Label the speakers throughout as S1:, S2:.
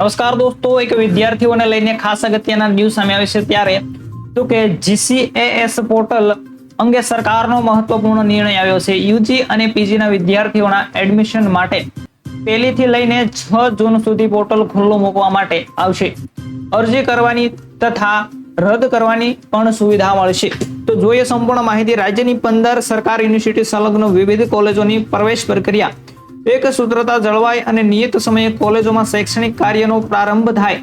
S1: નમસ્કાર દોસ્તો, એક વિદ્યાર્થીઓને લઈને ખાસ અગત્યના ન્યૂઝ સામે આવે છે ત્યારે. તો કે જીસીએએસ પોર્ટલ અંગે સરકારનો મહત્વપૂર્ણ નિર્ણય આવ્યો છે. યુજી અને પીજીના વિદ્યાર્થીઓના એડમિશન માટે પહેલીથી લઈને છ જૂન સુધી પોર્ટલ ખુલ્લું મૂકવા માટે આવશે. અરજી કરવાની તથા રદ કરવાની પણ સુવિધા મળશે. તો જોઈએ સંપૂર્ણ માહિતી. રાજ્યની પંદર સરકાર યુનિવર્સિટી સંલગ્ન વિવિધ કોલેજોની પ્રવેશ પ્રક્રિયા એક સૂત્રતા જળવાય અને નિયત સમયે કોલેજોમાં શૈક્ષણિક કાર્યનો પ્રારંભ થાય.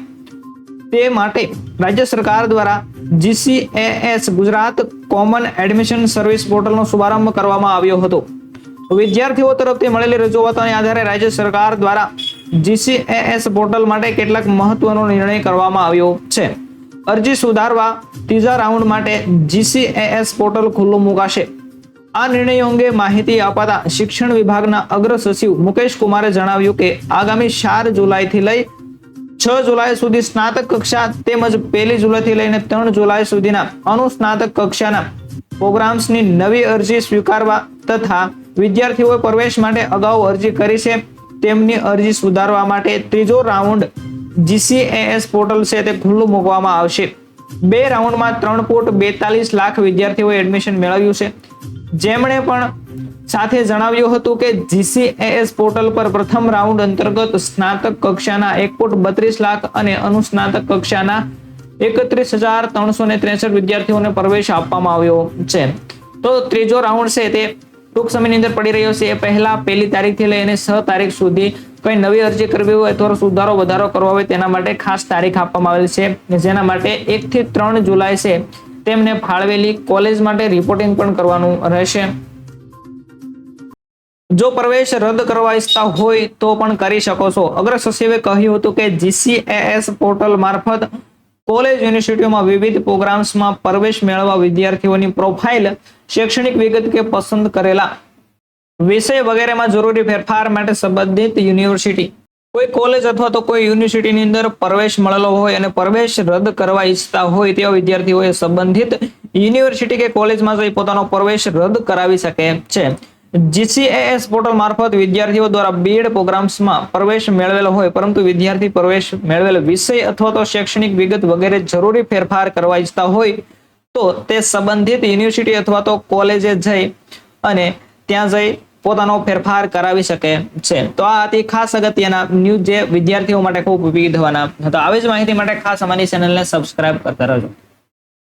S1: તે માટે રાજ્ય સરકાર દ્વારા GCAS Gujarat common admission service પોર્ટલનો શુભારંભ કરવામાં આવ્યો હતો. વિદ્યાર્થીઓ તરફથી મળેલી રજૂઆતોને આધારે રાજ્ય સરકાર દ્વારા જીસીએએસ પોર્ટલ માટે કેટલાક મહત્વનો નિર્ણય કરવામાં આવ્યો છે. અરજી સુધારવા ત્રીજા રાઉન્ડ માટે જીસીએએસ પોર્ટલ ખુલ્લું મુકાશે. આ નિર્ણયો અંગે માહિતી અપાતા શિક્ષણ વિભાગના અગ્ર સચિવ મુકેશ કુમારે જણાવ્યું કે આગામી ચાર જુલાઈથી લઈ છ જુલાઈ સુધી સ્નાતક કક્ષા તેમજ પહેલી જુલાઈથી લઈને ત્રણ જુલાઈ સુધીના અનુસ્નાતક કક્ષાના પ્રોગ્રામ્સની નવી અરજી સ્વીકારવા તથા વિદ્યાર્થીઓએ પ્રવેશ માટે અગાઉ અરજી કરી છે. તેમની અરજી સુધારવા માટે ત્રીજો રાઉન્ડ જીસીએએસ પોર્ટલ છે તે ખુલ્લું મૂકવામાં આવશે. બે રાઉન્ડમાં ત્રણ કોટ બેતાલીસ લાખ વિદ્યાર્થીઓએ એડમિશન મેળવ્યું છે. જેમણે પણ સાથે જણાવ્યું હતું કે જીસીએએસ પોર્ટલ પર પ્રથમ રાઉન્ડ અંતર્ગત સ્નાતક કક્ષાના એક કોટ બત્રીસ લાખ અને અનુસ્નાતક કક્ષાના એકત્રીસ હજાર ત્રણસો ને ત્રેસઠ વિદ્યાર્થીઓને પ્રવેશ આપવામાં આવ્યો છે. તો ત્રીજો રાઉન્ડ છે તે ટૂંક સમયની અંદર પડી રહ્યો છે. એ પહેલા પહેલી તારીખથી લઈને છ તારીખ સુધી કઈ નવી અરજી કરવી હોય અથવા સુધારો, વધારો કરવો હોય તેના માટે ખાસ તારીખ આપવામાં આવેલ છે. જેના માટે એક થી ત્રણ જુલાઈ છે તેમને ફાળવેલી કોલેજ માટે રિપોર્ટિંગ પણ કરવાનું રહેશે. જો પ્રવેશ રદ કરવા ઈચ્છતા હોય તો પણ કરી શકો છો. અગ્ર સચિવે કહ્યું હતું કે જીસીએએસ પોર્ટલ મારફત કોલેજ યુનિવર્સિટીઓમાં વિવિધ પ્રોગ્રામ્સમાં પ્રવેશ મેળવવા વિદ્યાર્થીઓની પ્રોફાઇલ શૈક્ષણિક વિગત કે પસંદ કરેલા વિષય વગેરેમાં જરૂરી ફેરફાર માટે સંબંધિત યુનિવર્સિટી કોઈ કોલેજ અથવા તો કોઈ યુનિવર્સિટીની અંદર પ્રવેશ મળેલો હોય અને પ્રવેશ રદ કરવા ઈચ્છતા હોય તેવા વિદ્યાર્થીઓએ સંબંધિત યુનિવર્સિટી કે કોલેજમાં જઈ પોતાનો પ્રવેશ રદ કરાવી શકે છે. જીસીએએસ પોર્ટલ મારફત વિદ્યાર્થીઓ દ્વારા બીએડ પ્રોગ્રામ્સમાં પ્રવેશ મેળવેલો હોય, પરંતુ વિદ્યાર્થી પ્રવેશ મેળવેલ વિષય અથવા તો શૈક્ષણિક વિગત વગેરે જરૂરી ફેરફાર કરવા ઈચ્છતા હોય, તો તે સંબંધિત યુનિવર્સિટી અથવા તો કોલેજે જઈ અને ત્યાં જઈ પોતાનો ફેરફાર કરાવી શકે છે. તો આ હતી ખાસ અગત્યના ન્યૂઝ જે વિદ્યાર્થીઓ માટે ખૂબ ઉપયોગી થવાના હતા. આવી જ માહિતી માટે ખાસ અમારી ચેનલને સબસ્ક્રાઇબ કરતા રહેજો.